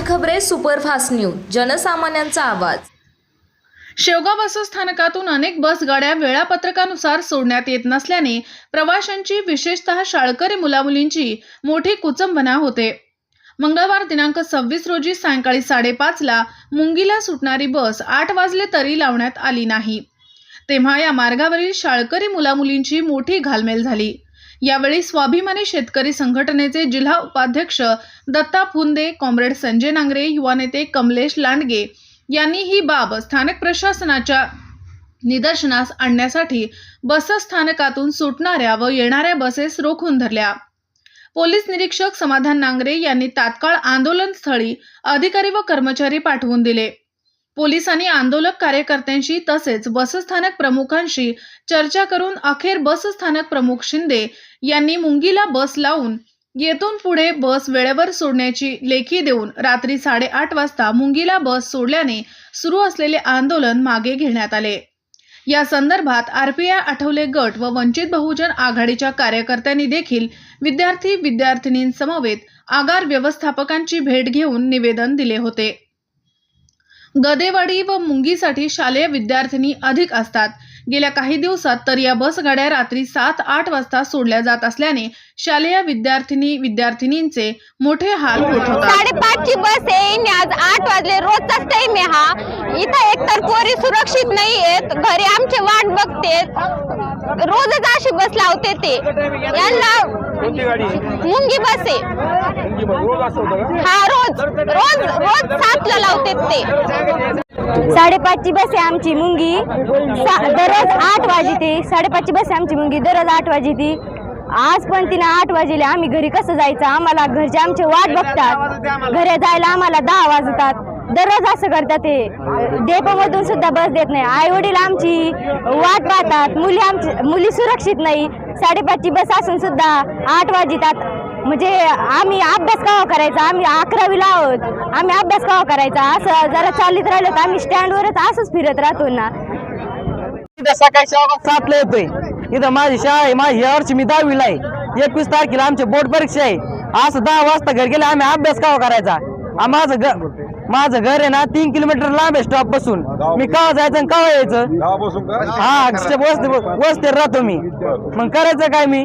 खबरे superfast news जनसामान्यांचा आवाज. शेवगाव बसस्थानकातून अनेक बस गाड्या वेळापत्रकानुसार सोडण्यात येत नसल्याने प्रवाशांची विशेषतः शाळकरी मुलामुलींची मोठी कुचंबना होते. मंगळवार दिनांक सव्वीस रोजी सायंकाळी साडेपाचला मुंगीला सुटणारी बस आठ वाजले तरी लावण्यात आली नाही. तेव्हा या मार्गावरील शाळकरी मुलामुलींची मोठी घालमेल झाली. यावेळी स्वाभिमानी शेतकरी संघटनेचे जिल्हा उपाध्यक्ष दत्ता फुंदे कॉम्रेड संजय नांगरे युवा नेते कमलेश लांडगे यांनी ही बाब स्थानिक प्रशासनाच्या निदर्शनास आणण्यासाठी बसस्थानकातून सुटणाऱ्या व येणाऱ्या बसेस रोखून धरल्या. पोलीस निरीक्षक समाधान नांगरे यांनी तात्काळ आंदोलनस्थळी अधिकारी व कर्मचारी पाठवून दिले. पोलिसांनी आंदोलक कार्यकर्त्यांशी तसेच बसस्थानक प्रमुखांशी चर्चा करून अखेर बसस्थानक प्रमुख शिंदे यांनी मुंगीला बस लावून येथून पुढे बस वेळेवर सोडण्याची लेखी देऊन रात्री साडेआठ वाजता मुंगीला बस सोडल्याने सुरू असलेले आंदोलन मागे घेण्यात आले. या संदर्भात आरपीआय आठवले गट व वंचित बहुजन आघाडीच्या कार्यकर्त्यांनी देखील विद्यार्थी विद्यार्थिनींसमवेत आगार व्यवस्थापकांची भेट घेऊन निवेदन दिले होते. गदेवाडी व मुंगीसाठी शालेय विद्यार्थिनी अधिक असतात. गेल्या काही दिवसात तर या बसगाड्या रात्री सात आठ वाजता सोडल्या जात असल्याने शालेय विद्यार्थिनी विद्यार्थिनींचे मोठे हाल होत होतात. साडेपाचची बस आहे. आणि आज आठ वाजले. रोजचाच टाइम आहे हा. इथं एकतर पोरी सुरक्षित नाही आहेत. घरी आमचे वाट बघतेत रोजच अशी बस लावते ते. यांना? मुंगी बस आहे. हा रोज. रोज रोज सातला लावते ते. साडेपाचची बस आहे आमची मुंगी. दररोज आठ वाजे ती. साडेपाचची बस आहे आमची मुंगी. दररोज आठ वाजे ती. आज पण तिने आठ वाजेले. आम्ही घरी कसं जायचं? आम्हाला घरचे आमचे वाट बघतात. घरी जायला आम्हाला दहा वाजतात. दररोज असं करतात ते. डेपोमधून सुद्धा बस देत नाही. आई वडील आमची वाट पाहतात. मुली आमची मुली सुरक्षित नाही. साडेपाचची बस असून सुद्धा आठ वाजतात. म्हणजे आम्ही अभ्यास केव्हा करायचा? आम्ही अकरावीला आहोत. आम्ही अभ्यास केव्हा करायचा? असं जरा चालीत राहिलं तर आम्ही स्टँडवरच असंच फिरत राहतो ना. इथं सकाळी सहा सातला येतोय. इथं माझी शाळा आहे माझी या वर्षी मी दहावीला आहे. एकवीस तारखेला आमची बोर्ड परीक्षा आहे. असं दहा वाजता घर गेले आम्ही अभ्यास का करायचा? माझं घर माझं घर आहे ना तीन किलोमीटर लांब आहे स्टॉप बसून मी केव्हा जायचं आणि केव्हा यायचं? हा का हा वस्ते राहतो मी. मग करायचं काय मी?